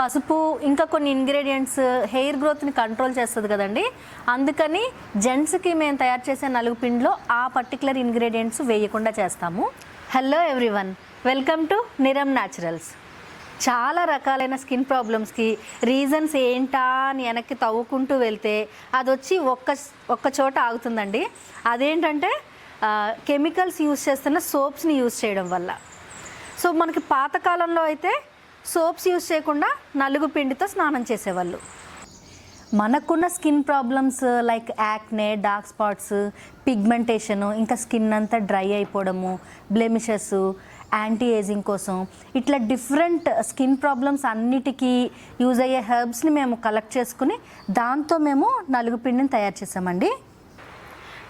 పసుపు ఇంకా కొన్ని ఇంగ్రీడియంట్స్ హెయిర్ గ్రోత్ని కంట్రోల్ చేస్తుంది కదండి. అందుకని జెంట్స్కి మేము తయారు చేసే నలుగు పిండిలో ఆ పర్టికులర్ ఇంగ్రీడియంట్స్ వేయకుండా చేస్తాము. Hello everyone welcome to Niram Naturals చాలా రకాలైన స్కిన్ ప్రాబ్లమ్స్కి రీజన్స్ ఏంటా అని వెనక్కి తవ్వుకుంటూ వెళ్తే అది వచ్చి ఒక్క ఒక్క చోట ఆగుతుందండి. అదేంటంటే కెమికల్స్ యూస్ చేస్తున్న సోప్స్ని యూస్ చేయడం వల్ల. సో మనకి పాతకాలంలో అయితే సోప్స్ యూజ్ చేయకుండా నలుగు పిండితో స్నానం చేసేవాళ్ళు. మనకున్న skin problems like acne dark spots pigmentation ఇంకా స్కిన్ అంతా డ్రై అయిపోవడము బ్లెమిషెస్ యాంటీ ఏజింగ్ కోసం ఇట్లా డిఫరెంట్ స్కిన్ ప్రాబ్లమ్స్ అన్నిటికీ యూజ్ అయ్యే హెర్బ్స్ని మేము కలెక్ట్ చేసుకుని దాంతో మేము నలుగు పిండిని తయారు చేసామండి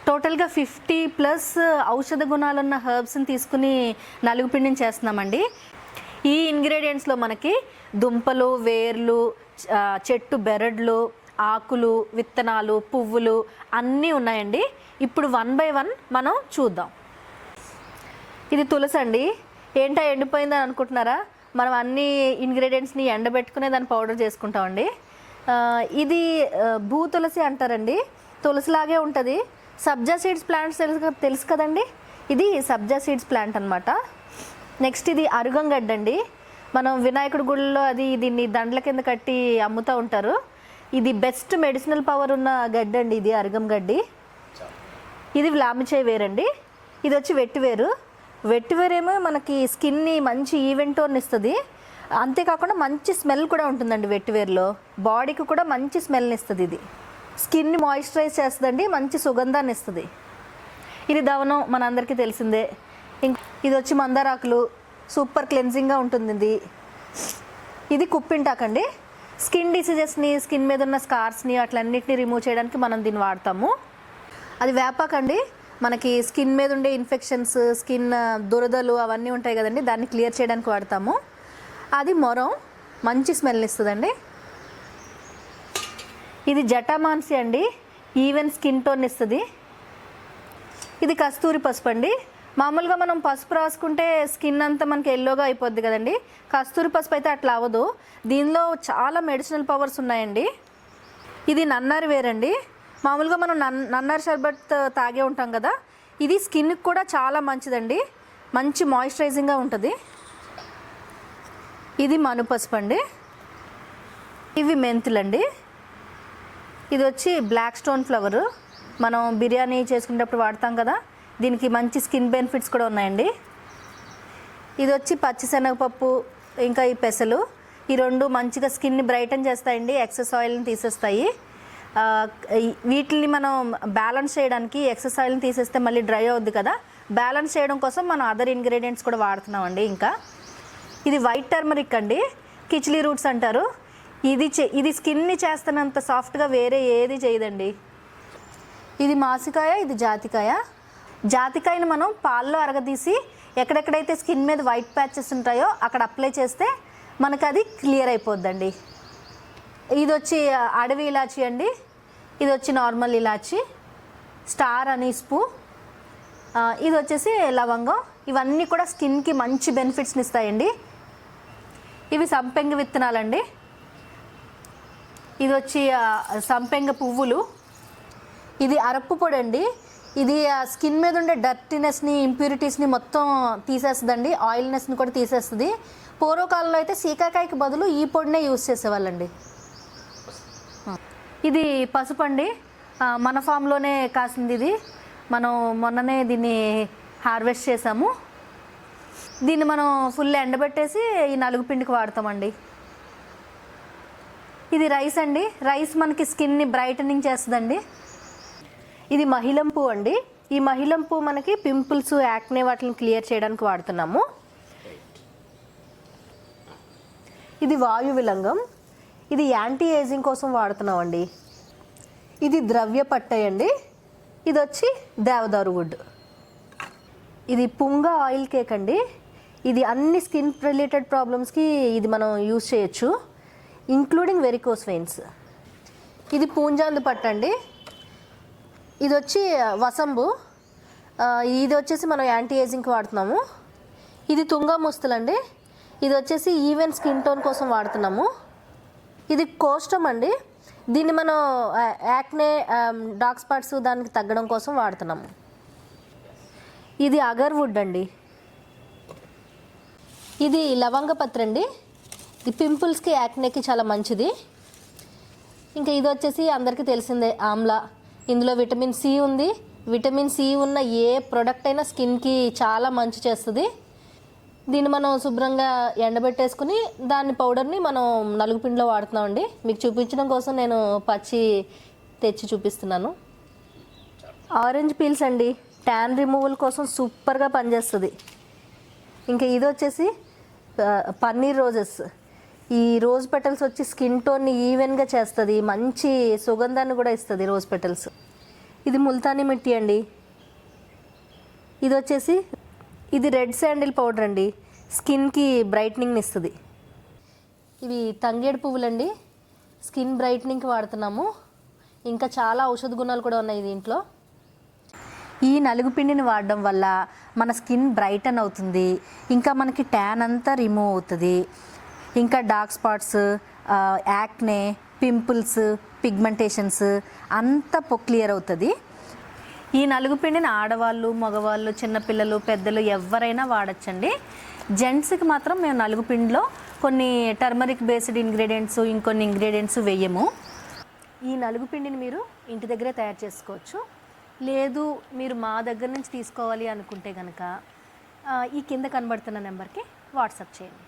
టోటల్గా ఫిఫ్టీ ప్లస్ ఔషధ గుణాలున్న హెర్బ్స్ని తీసుకుని నలుగు పిండిని చేస్తున్నామండి. ఈ ఇంగ్రీడియంట్స్లో మనకి దుంపలు వేర్లు చెట్టు బెరడ్లు ఆకులు విత్తనాలు పువ్వులు అన్నీ ఉన్నాయండి. ఇప్పుడు వన్ బై వన్ మనం చూద్దాం. ఇది తులసి అండి. ఏంటో ఎండిపోయిందని అనుకుంటున్నారా? మనం అన్ని ఇంగ్రీడియంట్స్ని ఎండబెట్టుకునే దాన్ని పౌడర్ చేసుకుంటామండి. ఇది భూ తులసి అంటారండి. తులసిలాగే ఉంటుంది. సబ్జా సీడ్స్ ప్లాంట్స్ తెలుసు కదా- తెలుసు కదండి? ఇది సబ్జా సీడ్స్ ప్లాంట్ అనమాట నెక్స్ట్ ఇది అరుగంగడ్డ అండి. మనం వినాయకుడి గుడిలో అది దీన్ని దండల కింద కట్టి అమ్ముతూ ఉంటారు. ఇది బెస్ట్ మెడిసినల్ పవర్ ఉన్న గడ్డ అండి ఇది అరుగం గడ్డి. ఇది వ్లామిచే వేరండి. ఇది వచ్చి వెట్టివేరు వెట్టివేరేమో మనకి స్కిన్ని మంచి ఈవెంట్ టోన్ ఇస్తుంది. అంతేకాకుండా మంచి స్మెల్ కూడా ఉంటుందండి వెట్టివేరులో బాడీకి కూడా మంచి స్మెల్ని ఇస్తుంది ఇది. స్కిన్ని మాయిశ్చరైజ్ చేస్తుందండి మంచి సుగంధాన్ని ఇస్తుంది. ఇది దవనం మనందరికీ తెలిసిందే. ఇది వచ్చి మందారాకులు. సూపర్ క్లెన్జింగ్గా ఉంటుంది ఇది ఇది కుప్పింటాకండి. స్కిన్ డిసీజెస్ని స్కిన్ మీద ఉన్న స్కార్స్ని అట్లన్నిటిని రిమూవ్ చేయడానికి మనం దీన్ని వాడతాము. అది వేపాకండి మనకి స్కిన్ మీద ఉండే ఇన్ఫెక్షన్స్ స్కిన్ దురదలు అవన్నీ ఉంటాయి కదండి దాన్ని క్లియర్ చేయడానికి వాడతాము. అది మొరం మంచి స్మెల్ ఇస్తుందండి. ఇది జటామాన్సి అండి. ఈవెన్ స్కిన్ టోన్ ఇస్తుంది. ఇది కస్తూరి పసుపు అండి మామూలుగా మనం పసుపు రాసుకుంటే స్కిన్ అంతా మనకి ఎల్లోగా అయిపోద్ది కదండి. కస్తూరి పసుపు అయితే అట్లా అవ్వదు. దీనిలో చాలా మెడిసినల్ పవర్స్ ఉన్నాయండి. ఇది నన్నారి వేరండి. మామూలుగా మనం నన్ నన్నారి షర్బత్ తాగే ఉంటాం కదా ఇది స్కిన్కి కూడా చాలా మంచిదండి. మంచి మాయిశ్చరైజింగ్గా ఉంటుంది. ఇది మనుపసుపు అండి. ఇవి మెంతులండి. ఇది వచ్చి బ్లాక్ స్టోన్ ఫ్లవర్ మనం బిర్యానీ చేసుకునేటప్పుడు వాడతాం కదా దీనికి మంచి స్కిన్ బెనిఫిట్స్ కూడా ఉన్నాయండి. ఇది వచ్చి పచ్చిశనగపప్పు ఇంకా ఈ పెసలు. ఈ రెండు మంచిగా స్కిన్ని బ్రైటన్ చేస్తాయండి ఎక్సెస్ ఆయిల్ని తీసేస్తాయి. వీటిని మనం బ్యాలెన్స్ చేయడానికి ఎక్సెస్ ఆయిల్ని తీసేస్తే మళ్ళీ డ్రై అవుద్ది కదా. బ్యాలెన్స్ చేయడం కోసం మనం అదర్ ఇంగ్రీడియంట్స్ కూడా వాడుతున్నామండి ఇంకా. ఇది వైట్ టర్మరిక్ అండి కిచిలీ రూట్స్ అంటారు. ఇది చే- ఇది స్కిన్ని చేస్తున్నంత సాఫ్ట్గా వేరే ఏది చేయదండి. ఇది మాసికాయ ఇది జాతికాయ. జాతికాయని మనం పాల్లో అరగదీసి ఎక్కడెక్కడైతే స్కిన్ మీద వైట్ ప్యాచెస్ ఉంటాయో అక్కడ అప్లై చేస్తే మనకు అది క్లియర్ అయిపోద్దండి. ఇది వచ్చి అడవి ఇలాచి అండి. ఇది వచ్చి నార్మల్ ఇలాచి. స్టార్ అనీస్ పూ. ఇది వచ్చేసి లవంగం. ఇవన్నీ కూడా స్కిన్కి మంచి బెనిఫిట్స్ని ఇస్తాయండి. ఇవి సంపెంగ విత్తనాలండి. ఇది వచ్చి సంపెంగ పువ్వులు. ఇది అరప్పు పొడి అండి ఇది ఆ స్కిన్ మీద ఉండే డర్టీనెస్ని ఇంప్యూరిటీస్ని మొత్తం తీసేస్తుందండి. ఆయిల్నెస్ని కూడా తీసేస్తుంది. పూర్వకాలంలో అయితే సీకాకాయకి బదులు ఈ పొడినే యూస్ చేసేవాళ్ళండి. ఇది పసుపు అండి మన ఫామ్లోనే కాసింది ఇది. మనం మొన్ననే దీన్ని హార్వెస్ట్ చేసాము. దీన్ని మనం ఫుల్ ఎండబెట్టేసి ఈ నలుగు పిండికి వాడతామండి. ఇది రైస్ అండి. రైస్ మనకి స్కిన్ని బ్రైటనింగ్ చేస్తుందండి. ఇది మహిళం పువ్వు అండి. ఈ మహిళం పువ్వు మనకి పింపుల్స్ యాక్నే వాటిని క్లియర్ చేయడానికి వాడుతున్నాము. ఇది వాయు విలంగం. ఇది యాంటీ ఏజింగ్ కోసం వాడుతున్నామండి. ఇది ద్రవ్య పట్టే అండి. ఇది వచ్చి దేవదారు వుడ్. ఇది పుంగ ఆయిల్ కేక్ అండి. ఇది అన్ని స్కిన్ రిలేటెడ్ ప్రాబ్లమ్స్కి ఇది మనం యూజ్ చేయొచ్చు. Including varicose veins. ఇది పూంజాందు పట్టండి. ఇది వచ్చి వసంబు. ఇది వచ్చేసి మనం యాంటీ ఏజింగ్కి వాడుతున్నాము. ఇది తుంగ ముస్తులండి ఇది వచ్చేసి ఈవెన్ స్కిన్ టోన్ కోసం వాడుతున్నాము. ఇది కోస్టమ్ అండి. దీన్ని మనం యాక్నే డార్క్ స్పాట్స్ దానికి తగ్గడం కోసం వాడుతున్నాము. ఇది అగర్వుడ్ అండి. ఇది లవంగపత్రి అండి ఇది పింపుల్స్కి యాక్నేకి చాలా మంచిది. ఇంకా ఇది వచ్చేసి అందరికీ తెలిసిందే ఆమ్లా. ఇందులో విటమిన్ సి ఉంది. విటమిన్ సి ఉన్న ఏ ప్రోడక్ట్ అయినా స్కిన్కి చాలా మంచి చేస్తుంది. దీన్ని మనం శుభ్రంగా ఎండబెట్టేసుకుని దాని పౌడర్ని మనం నలుగు పిండిలో వాడుతున్నామండి. మీకు చూపించడం కోసం నేను పచ్చి తెచ్చి చూపిస్తున్నాను. ఆరెంజ్ పీల్స్ అండి. ట్యాన్ రిమూవల్ కోసం సూపర్గా పనిచేస్తుంది. ఇంకా ఇది వచ్చేసి పన్నీర్ రోజెస్ ఈ రోజ్ పెటల్స్ వచ్చి స్కిన్ టోన్ని ఈవెన్గా చేస్తుంది. మంచి సుగంధాన్ని కూడా ఇస్తుంది రోజ్ పెటల్స్ ఇది ముల్తానీ మిట్టి అండి. ఇది వచ్చేసి ఇది రెడ్ శాండిల్ పౌడర్ అండి స్కిన్కి బ్రైట్నింగ్ ఇస్తుంది. ఇవి తంగేడు పువ్వులండి. స్కిన్ బ్రైట్నింగ్కి వాడుతున్నాము. ఇంకా చాలా ఔషధ గుణాలు కూడా ఉన్నాయి దీంట్లో. ఈ నలుగు పిండిని వాడడం వల్ల మన స్కిన్ బ్రైటన్ అవుతుంది. ఇంకా మనకి ట్యాన్ అంతా రిమూవ్ అవుతుంది. ఇంకా dark spots acne pimples pigmentations అంతా క్లియర్ అవుతుంది. ఈ నలుగు పిండిని ఆడవాళ్ళు మగవాళ్ళు చిన్నపిల్లలు పెద్దలు ఎవరైనా వాడచ్చండి. జెంట్స్కి మాత్రం మేము నలుగు పిండిలో కొన్ని టర్మరిక్ బేస్డ్ ఇంగ్రీడియంట్స్ ఇంకొన్ని ఇంగ్రీడియంట్స్ వేయము. ఈ నలుగు పిండిని మీరు ఇంటి దగ్గరే తయారు చేసుకోవచ్చు. లేదు మీరు మా దగ్గర నుంచి తీసుకోవాలి అనుకుంటే కనుక ఈ కింద కనబడుతున్న నెంబర్కి వాట్సాప్ చేయండి.